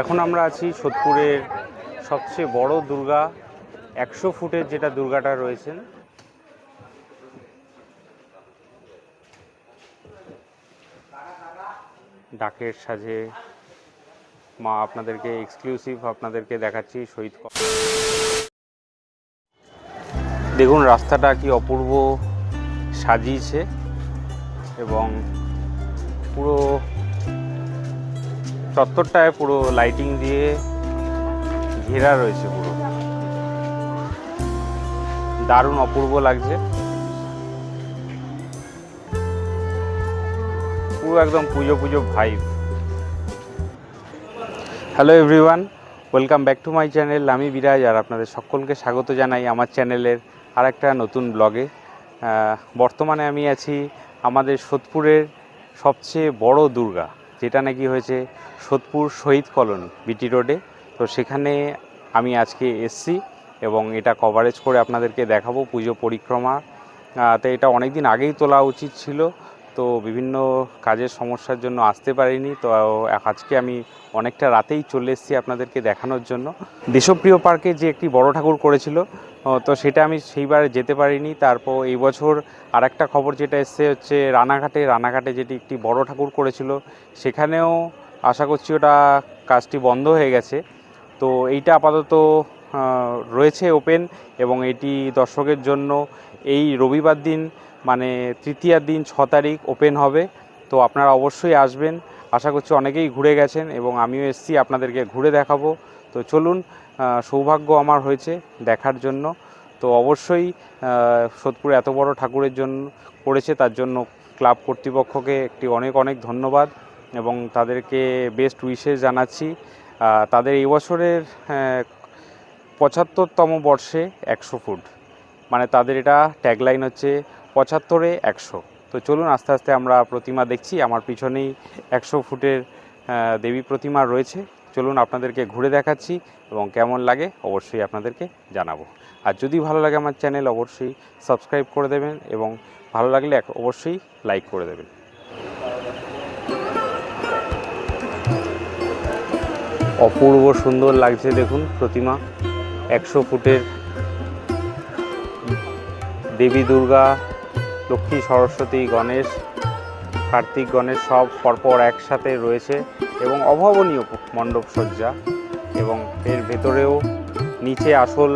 এখন আমরা আছি সোদপুরের সবচেয়ে বড় দুর্গা। একশো ফুটের যেটা দুর্গাটা রয়েছেন। ডাকের সাজে মা আপনাদেরকে এক্সক্লুসিভ আপনাদেরকে দেখাচ্ছি শহীদ দেখুন, রাস্তাটা কি অপূর্ব সাজিয়েছে এবং পুরো চত্বরটায় পুরো লাইটিং দিয়ে ঘেরা রয়েছে পুরো। দারুণ অপূর্ব লাগছে। পুরো একদম puja puja vibe hello everyone welcome back to my channel আমি বিরাজ আর আপনাদের সকলকে স্বাগত জানাই আমার চ্যানেলের আর একটা নতুন ব্লগে বর্তমানে আমি আছি আমাদের সোদপুরের সবচেয়ে বড় দুর্গা। যেটা নাকি হয়েছে সোদপুর শহীদ কলোনি, বিটি রোডে। তো সেখানে আমি আজকে এসছি এবং এটা কভারেজ করে আপনাদেরকে দেখাবো পুজো পরিক্রমা। তো এটা অনেক দিন আগেই তোলা উচিত ছিল, তো বিভিন্ন কাজের সমস্যার জন্য আসতে পারিনি। তো আজকে আমি অনেকটা রাতেই চলে এসেছি আপনাদেরকে দেখানোর জন্য। দেশপ্রিয় পার্কে যে একটি বড় ঠাকুর করেছিল তো সেটা আমি সেইবার যেতে পারিনি। তারপর এই বছর আর একটা খবর যেটা এসছে হচ্ছে রানাঘাটে রানাঘাটে যেটি একটি বড় ঠাকুর করেছিল, সেখানেও আশা করছি ওটা কাজটি বন্ধ হয়ে গেছে। তো এইটা আপাতত রয়েছে ওপেন এবং এটি দর্শকের জন্য এই রবিবার দিন মানে তৃতীয়ার দিন ছ তারিখ ওপেন হবে। তো আপনারা অবশ্যই আসবেন। আশা করছি অনেকেই ঘুরে গেছেন এবং আমিও এসেছি, আপনাদেরকে ঘুরে দেখাবো। তো চলুন সৌভাগ্য আমার হয়েছে দেখার জন্য। তো অবশ্যই সোদপুরে এত বড় ঠাকুরের জন্য করেছে, তার জন্য ক্লাব কর্তৃপক্ষকে একটি অনেক অনেক ধন্যবাদ এবং তাদেরকে বেস্ট উইশেস জানাচ্ছি। তাদের এই বছরের পঁচাত্তরতম বর্ষে একশো ফুট। মানে তাদের এটা ট্যাগলাইন হচ্ছে পঁচাত্তরে একশো। তো চলুন, আস্তে আস্তে আমরা প্রতিমা দেখছি। আমার পিছনেই একশো ফুটের দেবী প্রতিমা রয়েছে। চলুন আপনাদেরকে ঘুরে দেখাচ্ছি এবং কেমন লাগে অবশ্যই আপনাদেরকে জানাব। আর যদি ভালো লাগে আমার চ্যানেল, অবশ্যই সাবস্ক্রাইব করে দেবেন এবং ভালো লাগলে এক- অবশ্যই লাইক করে দেবেন। অপূর্ব সুন্দর লাগছে দেখুন প্রতিমা। একশো ফুটের দেবী দুর্গা, লক্ষ্মী সরস্বতী, গণেশ, কার্তিক, গণেশ সব পরপর একসাথে রয়েছে। এবং অভাবনীয় মণ্ডপ সজ্জা এবং এর ভেতরেও নিচে আসল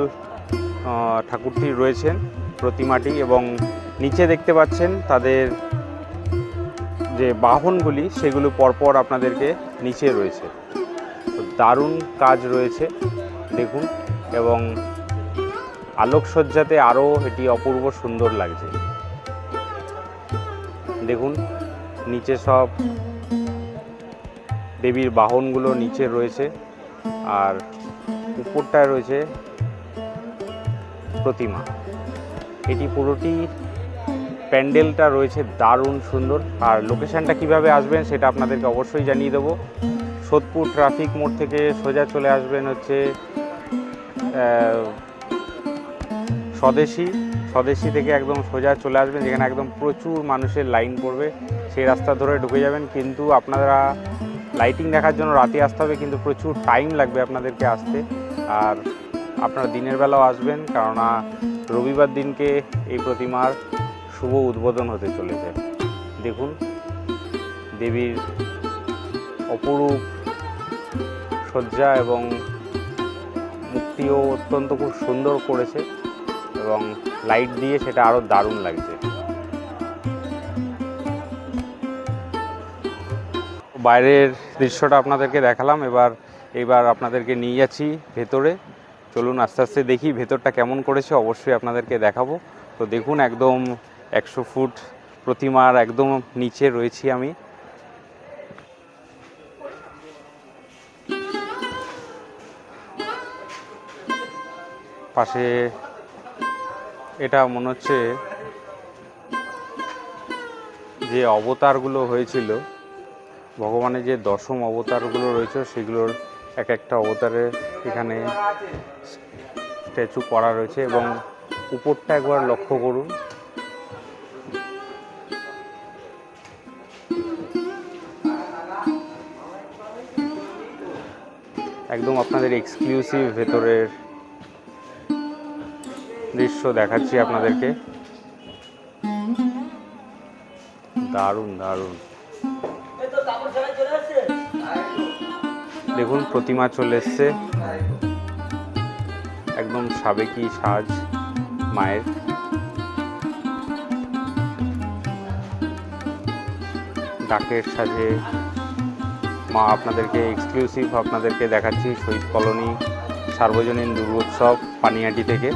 ঠাকুরটি রয়েছেন প্রতিমাটি এবং নিচে দেখতে পাচ্ছেন তাদের যে বাহনগুলি, সেগুলো পরপর আপনাদেরকে নিচে রয়েছে। দারুণ কাজ রয়েছে, দেখুন, এবং আলোকসজ্জাতে আরও এটি অপূর্ব সুন্দর লাগছে। দেখুন, নিচে সব দেবীর বাহনগুলো নিচে রয়েছে আর উপরটায় রয়েছে প্রতিমা। এটি পুরোটি প্যান্ডেলটা রয়েছে দারুণ সুন্দর। আর লোকেশানটা কীভাবে আসবেন সেটা আপনাদেরকে অবশ্যই জানিয়ে দেবো। সোদপুর ট্রাফিক মোড় থেকে সোজা চলে আসবেন হচ্ছে স্বদেশী। স্বদেশী থেকে একদম সোজা চলে আসবেন, যেখানে একদম প্রচুর মানুষের লাইন পড়বে। সেই রাস্তা ধরে ঢুকে যাবেন। কিন্তু আপনারা লাইটিং দেখার জন্য রাতে আসতে হবে, কিন্তু প্রচুর টাইম লাগবে আপনাদেরকে আসতে। আর আপনারা দিনের বেলাও আসবেন, কেননা রবিবার দিনকে এই প্রতিমার শুভ উদ্বোধন হতে চলেছে। দেখুন, দেবীর অপরূপ সজ্জা এবং মুক্তিও অত্যন্ত খুব সুন্দর করেছে এবং লাইট দিয়ে সেটা আরও দারুণ লাগছে। বাইরের দৃশ্যটা আপনাদেরকে দেখালাম। এবার এবার আপনাদেরকে নিয়ে যাচ্ছি ভেতরে। চলুন আস্তে আস্তে দেখি ভেতরটা কেমন করেছে, অবশ্যই আপনাদেরকে দেখাবো। তো দেখুন, একদম একশো ফুট প্রতিমার একদম নিচে রয়েছি আমি। পাশে এটা মনে হচ্ছে যে অবতারগুলো হয়েছিল। ভগবানের যে দশম অবতারগুলো রয়েছে, সেগুলোর এক একটা অবতারের এখানে স্ট্যাচু করা রয়েছে এবং উপরটা একবার লক্ষ্য করুন। একদম আপনাদের এক্সক্লুসিভ ভেতরের দৃশ্য দেখাচ্ছি আপনাদেরকে। দারুণ দারুণ। দেখুন, প্রতিমা চলে এসছে। একদম সাবেকি সাজ মায়ের। ডাকের সাজে মা আপনাদেরকে এক্সক্লুসিভ আপনাদেরকে দেখাচ্ছি শহীদ কলোনি সার্বজনীন দুর্গোৎসব পানিয়াটি থেকে।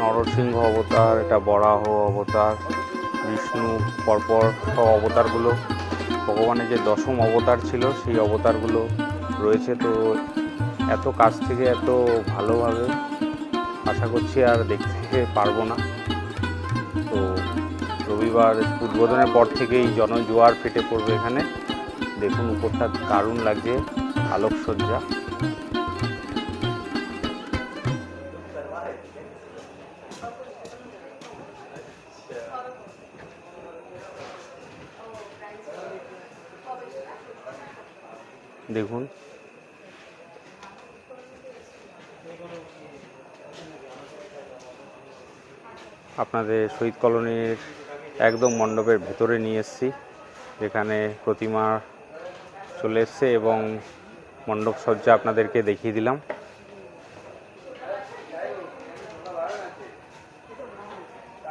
নরসিংহ অবতার, এটা বরাহ অবতার, বিষ্ণু পরপর সব অবতারগুলো। ভগবানের যে দশম অবতার ছিল, সেই অবতারগুলো রয়েছে। তো এত কাছ থেকে এত ভালোভাবে আশা করছি আর দেখতে পারব না। তো রবিবার উদ্বোধনের পর থেকেই জনজোয়ার ফেটে পড়বে এখানে। দেখুন উপরটা দারুণ লাগছে, আলোকসজ্জা। দেখুন। আপনাদের শহীদ কলোনির একদম মণ্ডপের ভেতরে নিয়ে এসেছি, যেখানে প্রতিমা চলে এসছে এবং মণ্ডপ সজ্জা আপনাদেরকে দেখিয়ে দিলাম।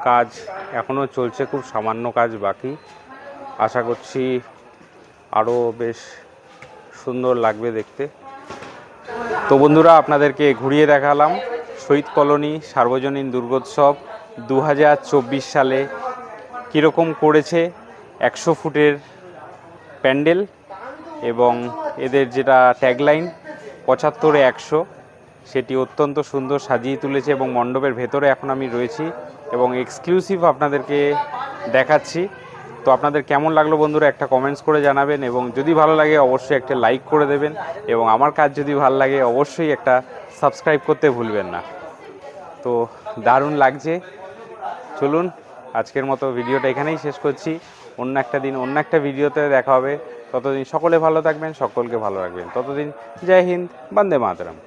কাজ এখনও চলছে, খুব সামান্য কাজ বাকি। আশা করছি আরও বেশ সুন্দর লাগবে দেখতে। তো বন্ধুরা, আপনাদেরকে ঘুরিয়ে দেখালাম শহীদ কলোনি সার্বজনীন দুর্গোৎসব দু হাজার চব্বিশ সালে কীরকম করেছে একশো ফুটের প্যান্ডেল এবং এদের যেটা ট্যাগলাইন পঁচাত্তরে একশো, সেটি অত্যন্ত সুন্দর সাজিয়ে তুলেছে এবং মণ্ডপের ভেতরে এখন আমি রয়েছি এবং এক্সক্লুসিভ আপনাদেরকে দেখাচ্ছি। তো আপনাদের কেমন লাগল বন্ধুরা একটা কমেন্টস করে জানাবেন এবং যদি ভালো লাগে অবশ্যই একটা লাইক করে দেবেন এবং আমার কাজ যদি ভালো লাগে অবশ্যই একটা সাবস্ক্রাইব করতে ভুলবেন না। তো দারুণ লাগছে। চলুন আজকের মতো ভিডিওটা এখানেই শেষ করছি। অন্য একটা দিন, অন্য একটা ভিডিওতে দেখা হবে। ততদিন সকলে ভালো থাকবেন, সকলকে ভালো রাখবেন। ততদিন জয় হিন্দ, বন্দে মাতরম।